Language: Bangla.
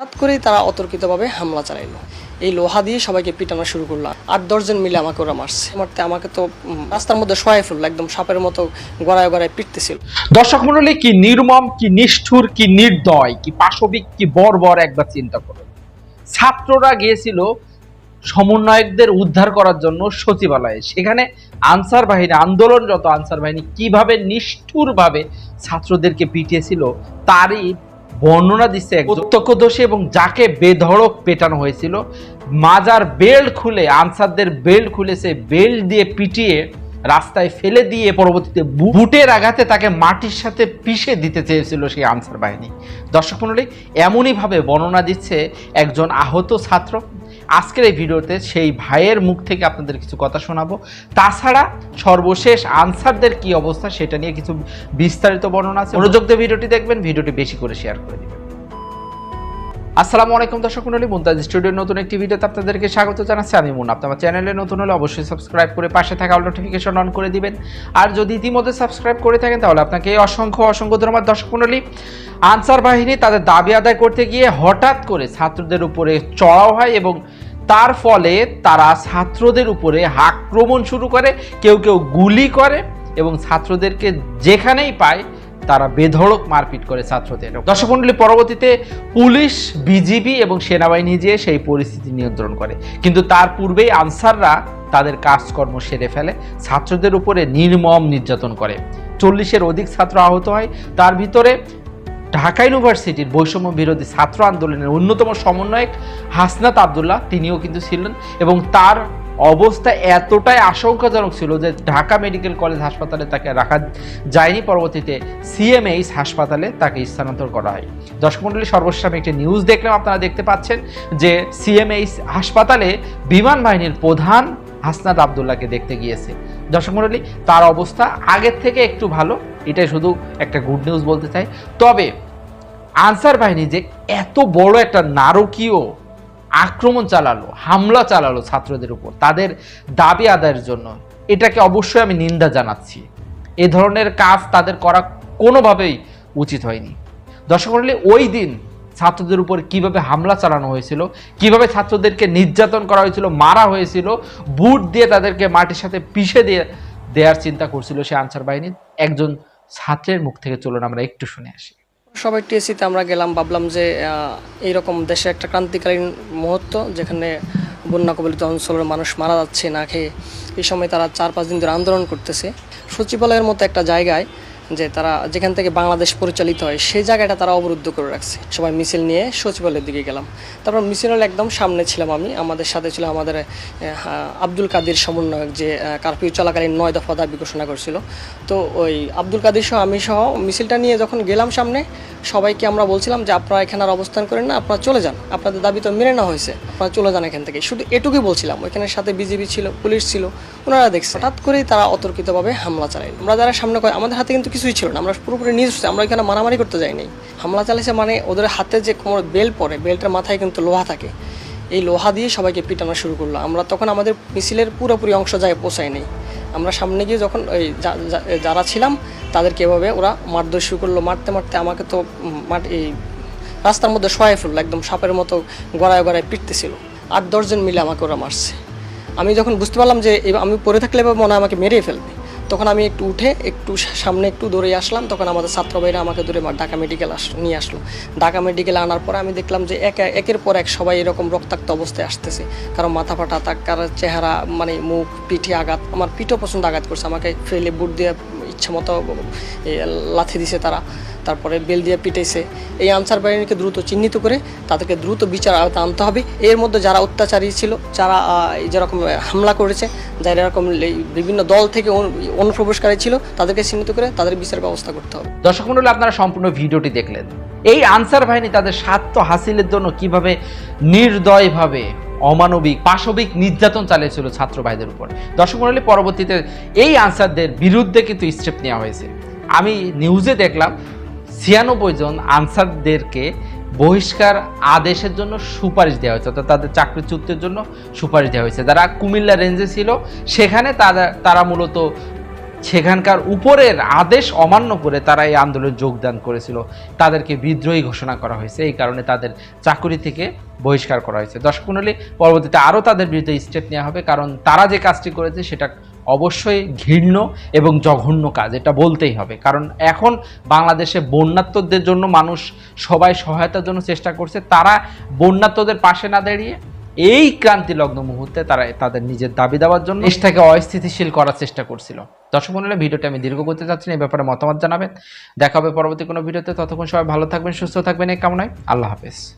হঠাৎ করেই তারা অতর্কিতভাবে হামলা চালাইলো। এই লোহা দিয়ে সবাইকে পিটানো শুরু করল। আট দশজন মিলে আমাকে ওরা মারছে। মারতে আমাকে তো রাস্তার মধ্যে শোয়াই ফেলল, একদম সাপের মতো গড়ায় গড়ায় পিটতেছিল। দর্শক মন্ডলী কি নির্মম, কি নিষ্ঠুর, কি নির্দয়, কি পাশবিক, কি বর্বর একবার চিন্তা করুন। ছাত্ররা গিয়েছিল সমন্বয়কদের উদ্ধার করার জন্য সচিবালয়ে। সেখানে আনসার বাহিনী, আন্দোলনরত আনসার বাহিনী কীভাবে নিষ্ঠুরভাবে ছাত্রদেরকে পিটিয়েছিল, তারই বর্ণনা দিচ্ছে প্রত্যক্ষদর্শী এবং যাকে বেধড়ক পেটানো হয়েছিল। মাজার বেল্ট খুলে, আনসারদের বেল্ট খুলে সে বেল্ট দিয়ে পিটিয়ে রাস্তায় ফেলে দিয়ে পরবর্তীতে বুটের আঘাতে তাকে মাটির সাথে পিষে দিতে চেয়েছিল সেই আনসার বাহিনী। দর্শক মণ্ডলী, এমনইভাবে বর্ণনা দিচ্ছে একজন আহত ছাত্র। আজকের এই ভিডিওতে সেই ভাইয়ের মুখ থেকে আপনাদের কিছু কথা শোনাবো। তাছাড়া সর্বশেষ আনসারদের কি অবস্থা সেটা নিয়ে কিছু বিস্তারিত বর্ণনা আছে। মনোযোগ দিয়ে ভিডিওটি দেখবেন, ভিডিওটি বেশি করে শেয়ার করে দিবেন। আসসালামু আলাইকুম দর্শক মন্ডলী মুমতাজ স্টুডিওর নতুন একটি ভিডিওতে আপনাদেরকে স্বাগত জানাচ্ছি। আমি মুন আপনার চ্যানেলে নতুন হলে অবশ্যই সাবস্ক্রাইব করে পাশে থাকা নোটিফিকেশন অন করে দিবেন। আর যদি ইতিমধ্যে সাবস্ক্রাইব করে থাকেন, তাহলে আপনাকে অসংখ্য অসংখ্য ধন্যবাদ দর্শক মন্ডলী। আনসার বাহিনী তাদের দাবি আদায় করতে গিয়ে হঠাৎ করে ছাত্রদের উপরে চড়াও হয় এবং তার ফলে তারা ছাত্রদের উপরে আক্রমণ শুরু করে, কেউ কেউ গুলি করে এবং ছাত্রদেরকে যেখানেই পায় তারা বেধড়ক মারপিট করে ছাত্রদের। দর্শক পরবর্তীতে পুলিশ, বিজিবি এবং সেনাবাহিনী যেয়ে সেই পরিস্থিতি নিয়ন্ত্রণ করে। কিন্তু তার পূর্বেই আনসাররা তাদের কাজকর্ম সেরে ফেলে, ছাত্রদের উপরে নির্মম নির্যাতন করে। চল্লিশের অধিক ছাত্র আহত হয়। তার ভিতরে ঢাকা ইউনিভার্সিটির বৈষম্য বিরোধী ছাত্র আন্দোলনের অন্যতম সমন্বয়ক হাসনাত আবদুল্লাহ, তিনিও কিন্তু ছিলেন এবং তার অবস্থা এতটাই আশঙ্কাজনক ছিল যে ঢাকা মেডিকেল কলেজ হাসপাতালে তাকে রাখা যায়নি। পরবর্তীতে সিএমএইচ হাসপাতালে তাকে স্থানান্তর করা হয়। দর্শক মণ্ডলী, সর্বশেষ আমি একটি নিউজ দেখলাম, আপনারা দেখতে পাচ্ছেন যে সিএমএইচ হাসপাতালে বিমান বাহিনীর প্রধান হাসনাত আবদুল্লাহকে দেখতে গিয়েছে। দর্শক মণ্ডলী, তার অবস্থা আগের থেকে একটু ভালো, এটাই শুধু একটা গুড নিউজ বলতে চাই। তবে, আনসার বাহিনী যে এত বড় একটা নারকীয় আক্রমণ চালালো, হামলা চালালো ছাত্রদের উপর, তাদের দাবি আদায়ের জন্য, এটাকে অবশ্যই আমি নিন্দা জানাচ্ছি। এ ধরনের কাজ তাদের করা কোনোভাবেই উচিত হয়নি। দর্শক মণ্ডলী, ওই দিন ছাত্রদের উপর কীভাবে হামলা চালানো হয়েছিল, কীভাবে ছাত্রদেরকে নির্যাতন করা হয়েছিল, মারা হয়েছিল, বুট দিয়ে তাদেরকে মাটির সাথে পিষে দিয়ে দেওয়ার চিন্তা করছিল সে আনসার বাহিনী। একজন ছাত্রের মুখ থেকে চলুন আমরা একটু শুনে আসি। সবাই টিএসিতে আমরা গেলাম, ভাবলাম যে এইরকম দেশে একটা ক্রান্তিকালীন মুহূর্ত যেখানে বন্যা কবলিত অঞ্চলের মানুষ মারা যাচ্ছে না খেয়ে, এই সময় তারা চার পাঁচ দিন ধরে আন্দোলন করতেছে। সচিবালয়ের মতো একটা জায়গায় যে তারা যেখান থেকে বাংলাদেশ পরিচালিত হয়, সেই জায়গাটা তারা অবরুদ্ধ করে রাখছে। সবাই মিছিল নিয়ে সচিবালয়ের দিকে গেলাম। তারপর মিছিলের একদম সামনে ছিলাম আমি। আমাদের সাথে ছিল আমাদের আব্দুল কাদির সমন্বয়ক যে কারফিউ চলাকালীন নয় দফা দাবি ঘোষণা করছিল। তো ওই আব্দুল কাদির সহ আমি সহ মিছিলটা নিয়ে যখন গেলাম সামনে, সবাইকে আমরা বলছিলাম যে, আপনারা এখানে আর অবস্থান করেন না, আপনারা চলে যান। আপনাদের দাবি তো মেনে নেওয়া হয়েছে। আপনারা চলে যান এখান থেকে। শুধু এটুকুই বলছিলাম। ওইখানে সাথে বিজেপি ছিল, পুলিশ ছিল, ওনারা দেখছে। হঠাৎ করেই তারা অতর্কিতভাবে হামলা চালায়। আমরা যারা সামনে করে আমাদের হাতে কিন্তু কিছুই ছিল না। আমরা পুরোপুরি নিজ আমরা এখানে মারামারি করতে যাইনি। হামলা চালিয়েছে মানে ওদের হাতে যে কোমর বেল্ট পরে, বেল্টের মাথায় কিন্তু লোহা থাকে। এই লোহা দিয়ে সবাইকে পিটানো শুরু করল। আমরা তখন আমাদের মিছিলের পুরোপুরি অংশ যায় পৌঁছায়নি। আমরা সামনে গিয়ে যখন ওই যারা ছিলাম, তাদেরকে এভাবে ওরা মারধর শুরু করল। মারতে মারতে আমাকে তো এই রাস্তার মধ্যে শোয়াই ফেলল, একদম সাপের মতো গড়ায় গড়ায় পিটতেছিল। আট দশজন মিলে আমাকে ওরা মারছে। আমি যখন বুঝতে পারলাম যে আমি পড়ে থাকলে মনে হয় আমাকে মেরেই ফেলবে। তখন আমি একটু উঠে একটু সামনে একটু দৌড়ে আসলাম, তখন আমাদের ছাত্র ভাইরা আমাকে দূরে ঢাকা মেডিকেল আস, নিয়ে আসলো। ঢাকা মেডিকেল আনার পরে আমি দেখলাম যে এক, একের পর এক সবাই এরকম রক্তাক্ত অবস্থায় আসতেছে। কারণ মাথা ফাটা, তার চেহারা মানে মুখ, পিঠে আঘাত, আমার পিঠও পছন্দ আঘাত করছে, আমাকে ফেলে বুট দিয়ে ইচ্ছা মতো এ, লাথি দিছে তারা। তারপরে বেল দিয়ে পিটাইছে। এই আনসার বাহিনীকে দ্রুত চিহ্নিত করে তাদেরকে দ্রুত বিচার আওতা আনতে হবে। এর মধ্যে যারা অত্যাচারী ছিল যারা যেরকম হামলা করেছে যারা এরকম বিভিন্ন দল থেকে অনুপ্রবেশকারী ছিল তাদেরকে চিহ্নিত করে তাদের বিচার ব্যবস্থা করতে হবে। দর্শক মণ্ডলী আপনারা সম্পূর্ণ ভিডিওটি দেখলেন। এই আনসার বাহিনী তাদের স্বার্থ হাসিলের জন্য কীভাবে নির্দয়ভাবে অমানবিক, পাশবিক নির্যাতন চালিয়েছিল ছাত্র ভাইদের উপর। দর্শক মণ্ডলী, পরবর্তীতে এই আনসারদের বিরুদ্ধে কিন্তু স্টেপ নেওয়া হয়েছে। আমি নিউজে দেখলাম, ছিয়ানব্বই জন আনসারদেরকে বহিষ্কার আদেশের জন্য সুপারিশ দেওয়া হয়েছে, অর্থাৎ তাদের চাকরিচ্যুতের জন্য সুপারিশ দেওয়া হয়েছে। যারা কুমিল্লা রেঞ্জে ছিল, সেখানে তারা তারা মূলত সেখানকার উপরের আদেশ অমান্য করে তারা এই আন্দোলনে যোগদান করেছিল। তাদেরকে বিদ্রোহী ঘোষণা করা হয়েছে। এই কারণে তাদের চাকুরি থেকে বহিষ্কার করা হয়েছে। দর্শক মণ্ডলী, পরবর্তীতে আরও তাদের বিরুদ্ধে স্টেপ নেওয়া হবে কারণ তারা যে কাজটি করেছে সেটা অবশ্যই ঘৃণ্য এবং জঘন্য কাজ। এটা বলতেই হবে। কারণ এখন বাংলাদেশে বন্যাত্মদের জন্য মানুষ সবাই সহায়তার জন্য চেষ্টা করছে। তারা বন্যাত্মদের পাশে না দাঁড়িয়ে এই ক্রান্তি লগ্ন মুহূর্তে তারা তাদের নিজের দাবি দেওয়ার জন্য দেশটাকে অস্থিতিশীল করার চেষ্টা করছিল। দর্শক মন্ডলী, ভিডিওটি আমি দীর্ঘ করতে চাচ্ছি না, এই ব্যাপারে মতামত জানাবেন। দেখা হবে পরবর্তী কোনো ভিডিওতে। ততক্ষণ সবাই ভালো থাকবেন, সুস্থ থাকবেন, এই কামনায়। আল্লাহ হাফেজ।